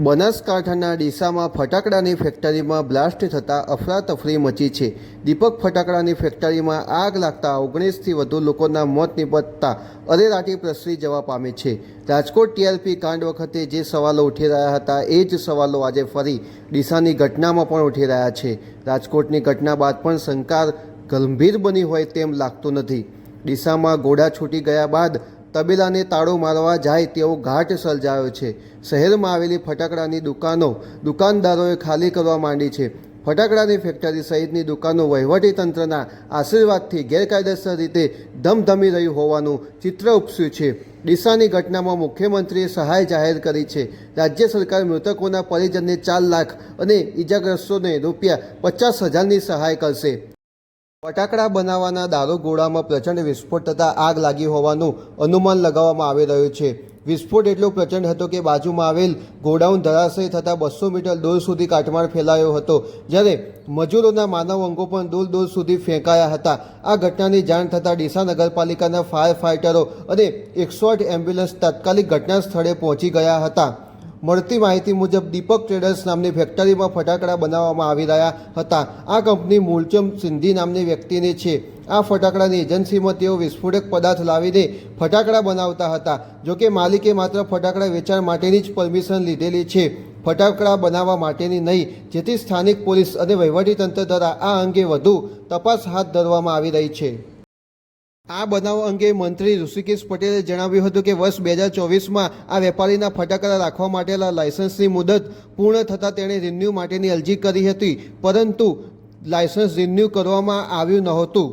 બનાસકાંઠાના ડીસામાં ફટાકડાની ફેક્ટરીમાં બ્લાસ્ટ થતાં અફરાતફરી મચી છે. દીપક ફટાકડાની ફેક્ટરીમાં આગ લાગતા ઓગણીસથી વધુ લોકોના મોત નિપજતા અરેરાટી પ્રસરી જવા પામી છે. રાજકોટ ટીઆરપી કાંડ વખતે જે સવાલો ઉઠી રહ્યા હતા એ જ સવાલો આજે ફરી ડીસાની ઘટનામાં પણ ઉઠી રહ્યા છે. રાજકોટની ઘટના બાદ પણ શંકા ગંભીર બની હોય તેમ લાગતું નથી. ડીસામાં ગોળા છૂટી ગયા બાદ તબેલાને તાળો મારવા જાય તેવો ઘાટ સર્જાયો છે. શહેરમાં આવેલી ફટાકડાની દુકાનો દુકાનદારોએ ખાલી કરવા માંડી છે. ફટાકડાની ફેક્ટરી સહિતની દુકાનો વહીવટીતંત્રના આશીર્વાદથી ગેરકાયદેસર રીતે ધમધમી રહ્યું હોવાનું ચિત્ર ઉપસ્યું છે. ડીસાની ઘટનામાં મુખ્યમંત્રીએ સહાય જાહેર કરી છે. રાજ્ય સરકાર મૃતકોના પરિજનને ચાર લાખ અને ઇજાગ્રસ્તોને રૂપિયા પચાસ હજારની સહાય કરશે. ફટાકડા બનાવવાના દારૂગોળામાં પ્રચંડ વિસ્ફોટ થતાં આગ લાગી હોવાનું અનુમાન લગાવવામાં આવી રહ્યું છે. વિસ્ફોટ એટલો પ્રચંડ હતો કે બાજુમાં આવેલ ગોડાઉન ધરાશય થતાં બસો મીટર દૂર સુધી કાટમાળ ફેલાયો હતો, જ્યારે મજૂરોના માનવ અંગો પણ દૂર દૂર સુધી ફેંકાયા હતા. આ ઘટનાની જાણ થતાં ડીસા નગરપાલિકાના ફાયર ફાઇટરો અને એકસો એમ્બ્યુલન્સ તાત્કાલિક ઘટના સ્થળે પહોંચી ગયા હતા. મળતી માહિતી મુજબ દીપક ટ્રેડર્સ નામની ફેક્ટરીમાં ફટાકડા બનાવવામાં આવી રહ્યા હતા. આ કંપની મૂળચમ સિંધી નામની વ્યક્તિની છે. આ ફટાકડાની એજન્સીમાં તેઓ વિસ્ફોટક પદાર્થ લાવીને ફટાકડા બનાવતા હતા. જોકે માલિકે માત્ર ફટાકડા વેચાણ માટેની જ પરમિશન લીધેલી છે. ફટાકડા બનાવવા માટેની નહીં, જેથી સ્થાનિક પોલીસ અને વહીવટીતંત્ર દ્વારા આ અંગે વધુ તપાસ હાથ ધરવામાં આવી રહી છે. આ બનાવ અંગે મંત્રી ઋષિકેશ પટેલે જણાવ્યું હતું કે વર્ષ બે હજાર ચોવીસમાં આ વેપારીના ફટાકડા રાખવા માટેના લાયસન્સની મુદત પૂર્ણ થતાં તેણે રિન્યૂ માટેની અરજી કરી હતી, પરંતુ લાયસન્સ રિન્યૂ કરવામાં આવ્યું નહોતું.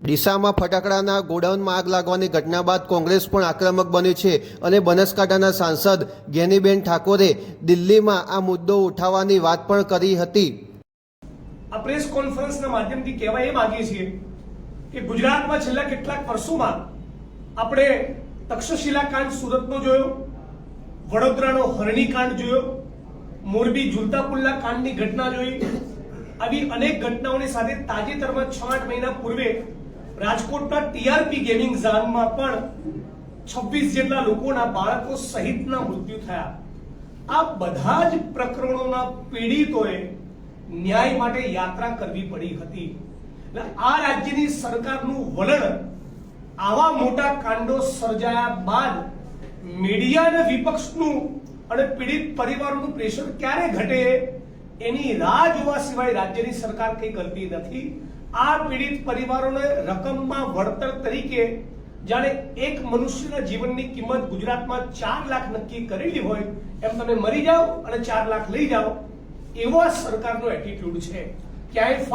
ડીસામાં ફટાકડાના ગોડાઉનમાં આગ લાગવાની ઘટના બાદ કોંગ્રેસ પણ આક્રમક બન્યું છે અને બનાસકાંઠાના સાંસદ જ્ઞાનીબેન ઠાકોરે દિલ્હીમાં આ મુદ્દો ઉઠાવવાની વાત પણ કરી હતી. આ પ્રેસ કોન્ફરન્સના માધ્યમથી કહેવા એ માગીએ છીએ કે ગુજરાતમાં છેલ્લા કેટલાક વર્ષોમાં આપણે તક્ષશિલા કાંડ સુરતનો જોયો, વડોદરાનો હરણી કાંડ જોયો, મોરબી ઝુલતા પુલ્લા કાંડની ઘટના જોઈ. આવી અનેક ઘટનાઓની સાથે તાજેતરમાં છ આઠ મહિના પૂર્વે રાજકોટના ટીઆરપી ગેમિંગ ઝોનમાં પણ છવ્વીસ જેટલા લોકોના બાળકો સહિતના મૃત્યુ થયા. આ બધા જ પ્રકરણોના પીડિતોએ ન્યાય માટે યાત્રા કરવી પડી હતી. એટલે આ રાજ્યની સરકારનું વલણ આવા મોટા કાંડો સર્જાયા બાદ મીડિયા અને વિપક્ષનું અને પીડિત પરિવારોનું પ્રેશર ક્યારે ઘટે એની રાહ જોવા સિવાય રાજ્યની સરકાર કંઈ કરતી નથી. આ પીડિત પરિવારોને રકમમાં વળતર તરીકે જાણે એક મનુષ્યના જીવનની કિંમત ગુજરાતમાં ચાર લાખ નક્કી કરેલી હોય એમ તમે મરી જાઓ અને ચાર લાખ લઈ જાઓ એવો સરકારનો એટીટ્યુડ છે. ક્યાંય